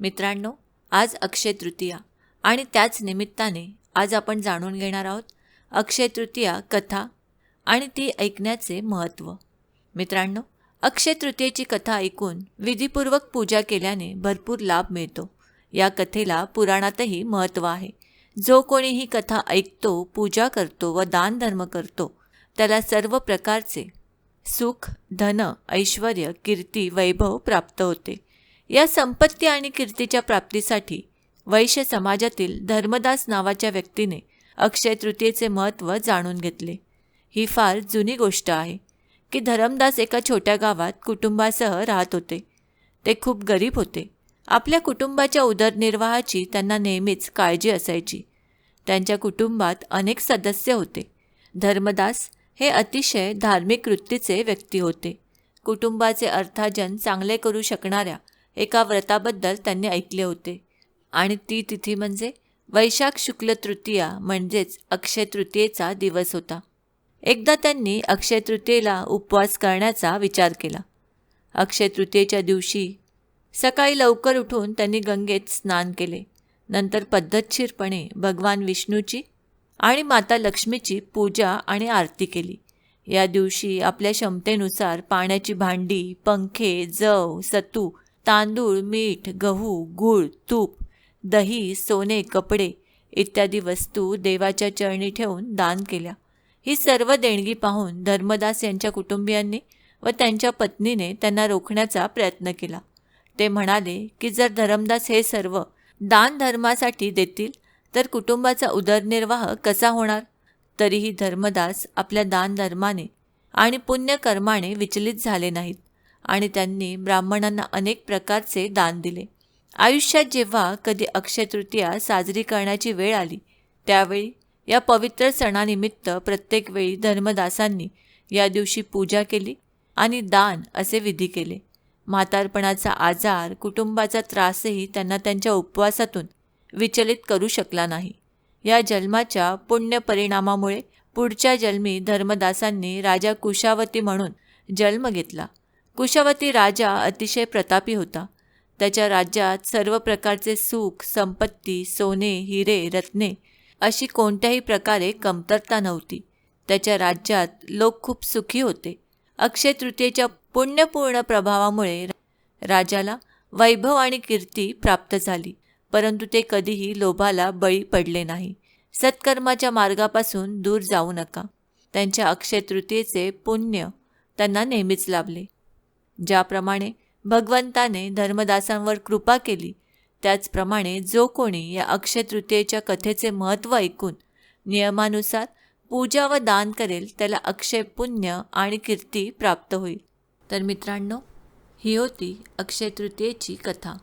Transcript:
मित्रांनो आज अक्षय तृतीया आणि त्याच निमित्ताने आज आपण जाणून घेणार आहोत अक्षय तृतीया कथा आणि ती ऐकण्याचे महत्त्व. मित्रांनो अक्षय तृतीयेची कथा ऐकून विधीपूर्वक पूजा केल्याने भरपूर लाभ मिळतो. या कथेला पुराणातही महत्त्व आहे. जो कोणी ही कथा ऐकतो पूजा करतो व दानधर्म करतो त्याला सर्व प्रकारचे सुख धन ऐश्वर कीर्ती वैभव प्राप्त होते. या संपत्ती आणि कीर्तीच्या प्राप्तीसाठी वैश्य समाजातील धर्मदास नावाच्या व्यक्तीने अक्षय तृतीयेचे महत्त्व जाणून घेतले. ही फार जुनी गोष्ट आहे की धरमदास एका छोट्या गावात कुटुंबासह राहत होते. ते खूप गरीब होते. आपल्या कुटुंबाच्या उदरनिर्वाहाची त्यांना नेहमीच काळजी असायची. त्यांच्या कुटुंबात अनेक सदस्य होते. धर्मदास हे अतिशय धार्मिक वृत्तीचे व्यक्ती होते. कुटुंबाचे अर्थार्जन चांगले करू शकणाऱ्या एका व्रताबद्दल त्यांनी ऐकले होते. आणि ती तिथी म्हणजे वैशाख शुक्ल तृतीया म्हणजेच अक्षय तृतीयेचा दिवस होता. एकदा त्यांनी अक्षय तृतीयेला उपवास करण्याचा विचार केला. अक्षय तृतीयेच्या दिवशी सकाळी लवकर उठून त्यांनी गंगेत स्नान केले. नंतर पद्धतशीरपणे भगवान विष्णूची आणि माता लक्ष्मीची पूजा आणि आरती केली. या दिवशी आपल्या क्षमतेनुसार पाण्याची भांडी पंखे जव सतू तांदूळ मीठ गहू गूळ तूप दही सोने कपडे इत्यादी वस्तू देवाच्या चरणी ठेवून दान केल्या. ही सर्व देणगी पाहून धर्मदास यांच्या कुटुंबियांनी व त्यांच्या पत्नीने त्यांना रोखण्याचा प्रयत्न केला. ते म्हणाले की जर धर्मदास हे सर्व दान धर्मासाठी देतील तर कुटुंबाचा उदरनिर्वाह कसा होणार? तरीही धर्मदास आपल्या दानधर्माने आणि पुण्यकर्माने विचलित झाले नाहीत. आणि त्यांनी ब्राह्मणांना अनेक प्रकारचे दान दिले. आयुष्यात जेव्हा कधी अक्षय तृतीया साजरी करण्याची वेळ आली त्यावेळी या पवित्र सणानिमित्त प्रत्येक वेळी धर्मदासांनी या दिवशी पूजा केली आणि दान असे विधी केले. म्हातारपणाचा आजार कुटुंबाचा त्रासही त्यांना त्यांच्या उपवासातून विचलित करू शकला नाही. या जन्माच्या पुण्य परिणामामुळे पुढच्या जन्मी धर्मदासांनी राजा कुशावती म्हणून जन्म घेतला. कुशावती राजा अतिशय प्रतापी होता. त्याच्या राज्यात सर्व प्रकारचे सुख संपत्ती सोने हिरे रत्ने अशी कोणत्याही प्रकारे कमतरता नव्हती. त्याच्या राज्यात लोक खूप सुखी होते. अक्षय तृतीयेच्या पुण्यपूर्ण प्रभावामुळे राजाला वैभव आणि कीर्ती प्राप्त झाली परंतु ते कधीही लोभाला बळी पडले नाही. सत्कर्माच्या मार्गापासून दूर जाऊ नका. त्यांच्या अक्षय तृतीयेचे पुण्य त्यांना नेहमीच लाभले. ज्याप्रमाणे भगवंताने धर्मदासांवर कृपा केली त्याचप्रमाणे जो कोणी या अक्षय तृतीयेच्या कथेचे महत्त्व ऐकून नियमानुसार पूजा व दान करेल त्याला अक्षय पुण्य आणि कीर्ती प्राप्त होईल. तर मित्रांनो ही होती अक्षय तृतीयेची कथा.